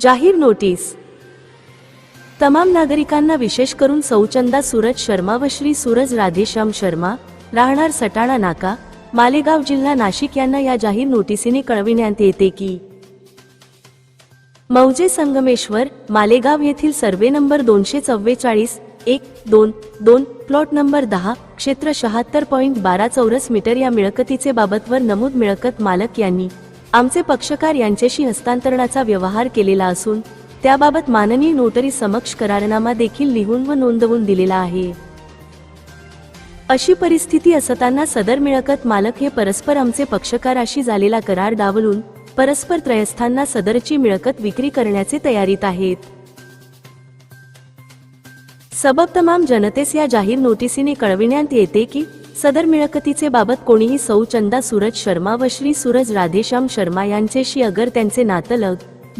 जाहीर नोटीस. तमाम नागरिकांना विशेष करून सौचंदा सूरज शर्मा व श्री सूरज राधेश्याम शर्मा राहणार सटाणा नाका मालेगाव जिल्हा नाशिक यांना या जाहीर नोटिसीने कळविण्यात येते की मौजे संगमेश्वर मालेगाव येथील सर्वे नंबर दोनशे चव्वेचाळीस एक दोन दोन प्लॉट नंबर दहा क्षेत्र शहात्तर पॉईंट बारा चौरस मीटर या मिळकतीचे बाबतवर नमूद मिळकत मालक यांनी आमचे पक्षकार यांच्याशी हस्तांतरणाचा व्यवहार केलेला असून त्याबाबत माननीय नोटरी समक्ष करारनामा देखील लिहून व नोंदवून दिलेला आहे. अशी परिस्थिती असताना सदर मिळकत मालक हे परस्पर आमचे पक्षकाराशी झालेला करार डावलून परस्पर त्रयस्थांना सदरची मिळकत विक्री करण्याचे तयारीत आहेत. सबब तमाम जनतेस या जाहीर नोटिसीने कळविण्यात येते की सदर मिळकतीचे बाबत कोणीही सौ चंदा सूरज शर्मा व श्री सूरज राधेश्याम शर्मा यांच्याशी अगर त्यांचे नातलग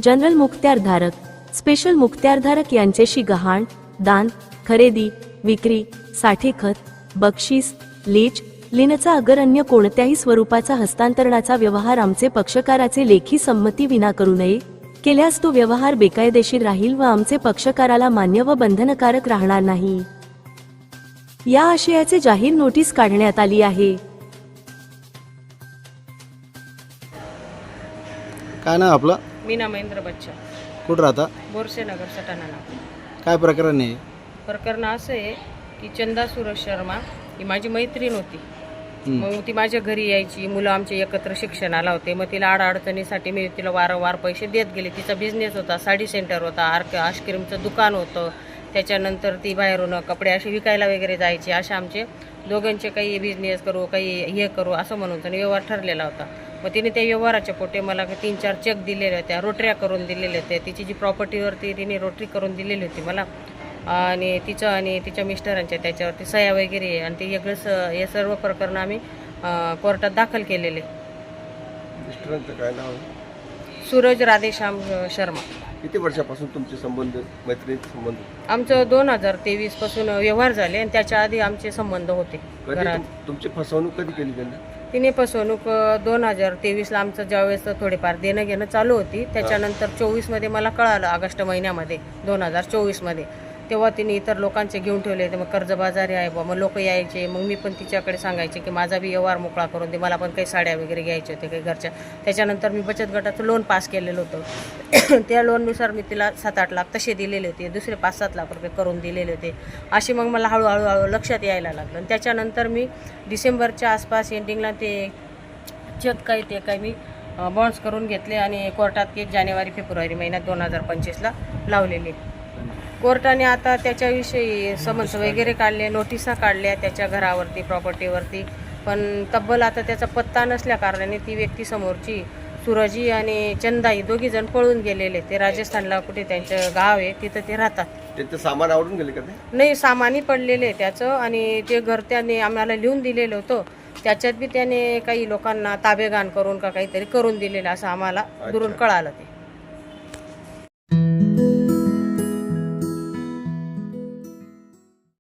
जनरल मुक्त्यारधारक स्पेशल मुक्त्यारधारक यांच्याशी गहाण दान खरेदी विक्री साठेखत बक्षीस लीच लिनचा अगर अन्य कोणत्याही स्वरूपाचा हस्तांतरणाचा व्यवहार आमचे पक्षकाराचे लेखी संमती विना करू नये केल्यास तो व्यवहार बेकायदेशीर राहील व आमचे पक्षकाराला मान्य व बंधनकारक राहणार नाही. या आशयाचे जाहीर नोटीस काढण्यात आली आहे. काय नाव आपलं? मीना महेंद्र बच्चा कुठं राहता? बोरसे नगर सटाणा. काय प्रकरण आहे? प्रकरण असं आहे की चंदा सुरज शर्मा ही माझी मैत्रीण होती. मग ती माझ्या घरी यायची मुलं आमचे एकत्र शिक्षणाला होते. मग तिला अडचणीसाठी मी तिला वारंवार पैसे देत गेले. तिचा बिझनेस होता साडी सेंटर होता आर्क आईस्क्रीमचं दुकान होतं. त्याच्यानंतर ती बाहेरून कपडे असे विकायला वगैरे जायचे. असे आमचे दोघांचे काही बिझनेस करू काही हे करू असं म्हणून त्याने व्यवहार ठरलेला होता. मग तिने त्या व्यवहाराच्या पोटे मला तीन चार चेक दिलेले होत्या रोटऱ्या करून दिलेल्या होत्या तिची जी प्रॉपर्टीवरती तिने रोटरी करून दिलेली होती मला. आणि तिचं आणि तिच्या मिस्टरांच्या त्याच्यावरती सह्या वगैरे आणि ते वेगळं स हे सर्व प्रकरण आम्ही कोर्टात दाखल केलेले. मिस्टरांचं काय नाव आहे? सूरज राधेश्याम शर्मा. किती वर्षापासून तुमचे संबंध मैत्रिणीचे संबंध? आमचं दोन हजार तेवीसपासून व्यवहार झाले आणि त्याच्या आधी आमचे संबंध होते कधी घरात. तुम- तुमची फसवणूक कधी केली त्यांनी? तिने फसवणूक दोन हजार तेवीसला आमचं ज्यावेळेस थोडेफार देणं घेणं चालू होती. त्याच्यानंतर चोवीसमध्ये मला कळालं ऑगस्ट महिन्यामध्ये दोन हजार चोवीसमध्ये. तेव्हा तिने इतर लोकांचे घेऊन ठेवले ते मग कर्जबाजारी आहे बा मग लोक यायचे. मग मी पण तिच्याकडे सांगायचे की माझा बी व्यवहार मोकळा करून दे. मला पण काही साड्या वगैरे घ्यायचे होते काही घरच्या. त्याच्यानंतर मी बचत गटाचं लोन पास केलेलं होतं. त्या लोननुसार मी तिला सात आठ लाख तसे दिलेले होते. दुसरे पाच सात लाख रुपये करून दिलेले होते. असे मग मला हळूहळू हळू लक्षात यायला लागलं. आणि त्याच्यानंतर मी डिसेंबरच्या आसपास एंडिंगला ते चेक काय ते काय मी बॉन्ड्स करून घेतले आणि कोर्टात एक जानेवारी फेब्रुवारी महिन्यात दोन हजार पंचवीसला लावलेले. कोर्टाने आता त्याच्याविषयी समन्स वगैरे काढले नोटिसा काढल्या त्याच्या घरावरती प्रॉपर्टीवरती पण तब्बल आता त्याचा पत्ता नसल्या कारणाने ती व्यक्ती समोरची सुरजी आणि चंदाई दोघी जण पळून गेलेले. ते राजस्थानला कुठे त्यांचं गाव आहे तिथं ते राहतात. त्यांचं सामान आवडून गेले का ते? नाही सामानी पडलेले त्याचं आणि ते घर त्याने आम्हाला लिहून दिलेलं होतं त्याच्यात बी त्याने काही लोकांना ताबेगान करून का काहीतरी करून दिलेलं असं आम्हाला दुरून कळालं ते.